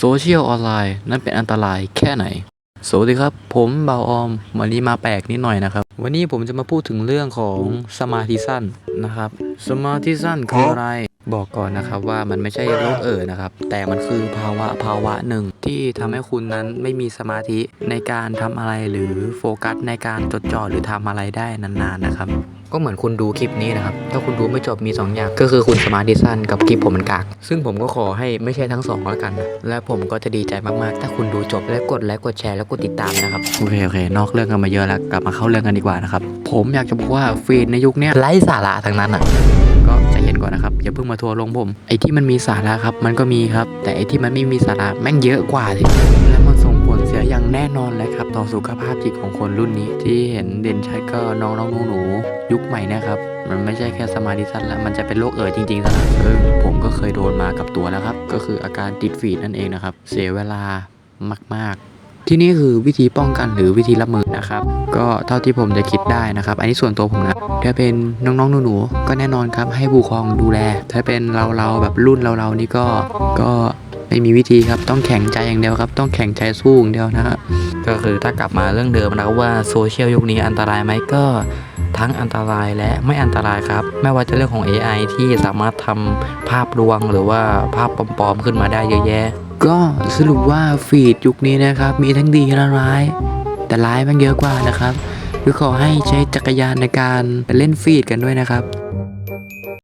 โซเชียลออนไลน์นั้นเป็นอันตรายแค่ไหน สวัสดีครับ ผมเบาออม วันนี้มาแปลกนิดหน่อยนะครับ วันนี้ผมจะมาพูดถึงเรื่องของสมาธิสั้นนะครับ สมาธิสั้นคืออะไร บอกก่อนนะครับว่ามันไม่ใช่โรคเอ่อนะครับ แต่มันคือภาวะภาวะหนึ่งที่ทำให้คุณนั้นไม่มีสมาธิในการทำอะไรหรือโฟกัสในการจดจ่อหรือทำอะไรได้นานๆนะครับก็เหมือนคุณดูคลิปนี้นะครับ ถ้าคุณดูไม่จบมี 2 อย่าง ก็คือคุณสมาธิสั้นกับคลิปผมมันกาก ซึ่งผมก็ขอให้ไม่ใช่ทั้งสองแล้วกันนะและผมก็จะดีใจมาก ๆ ถ้าคุณดูจบและกดไลค์กดแชร์แล้วกดติดตามนะครับ โอเค โอเค นอกเรื่องกันมาเยอะแล้ว กลับมาเข้าเรื่องกันดีกว่านะครับ ผมอยากจะบอกว่าฟีดในยุคเนี้ยไร้สาระทั้งนั้นอะ ก็ใจเย็นก่อนนะครับ อย่าเพิ่งมาทัวร์ลงผม ไอ้ที่มันมีสาระครับ มันก็มีครับ แต่ไอ้ที่มันไม่มีสาระแม่งเยอะกว่าเลยและมันส่งผลเสียอย่างแน่นอนเลยครับ ต่อสุขภาพจิตของคนรุ่นนี้ ที่เห็นเด่นชัดก็น้องน้องหนูหนูๆยุคใหม่นะครับมันไม่ใช่แค่สมาธิสั้นแล้ว มันจะเป็นโรคเอ่อจริงๆซะแล้วซึ่งผมก็เคยโดนมากับตัวแล้วครับ ก็คืออาการติดฟีดนั่นเองนะครับ เสียเวลามากๆ ที่นี่คือวิธีป้องกันหรือวิธีรับมือนะครับ ก็เท่าที่ผมจะคิดได้นะครับ อันนี้ส่วนตัวผมนะถ้าเป็นน้องๆหนูๆก็แน่นอนครับ ให้ผู้ครองดูแล ถ้าเป็นเราเราๆแบบรุ่นเราๆนี่ก็ก็ไม่มีวิธีครับต้องแข็งใจอย่างเดียวครับ ต้องแข็งใจสู้อย่างเดียวนะครับก็คือถ้ากลับมาเรื่องเดิมนะครับว่าโซเชียลยุคนี้อันตรายไหมก็ทั้งอันตรายและไม่อันตรายครับ ไม่ว่าจะเรื่องของ AI ที่สามารถทำภาพลวงหรือว่าภาพปลอมๆขึ้นมาได้เยอะแยะ ก็สรุปว่าฟีดยุคนี้นะครับ มีทั้งดีและร้าย แต่ร้ายมันเยอะกว่านะครับ คือขอให้ใช้จักรยานในการเล่นฟีดกันด้วยนะครับ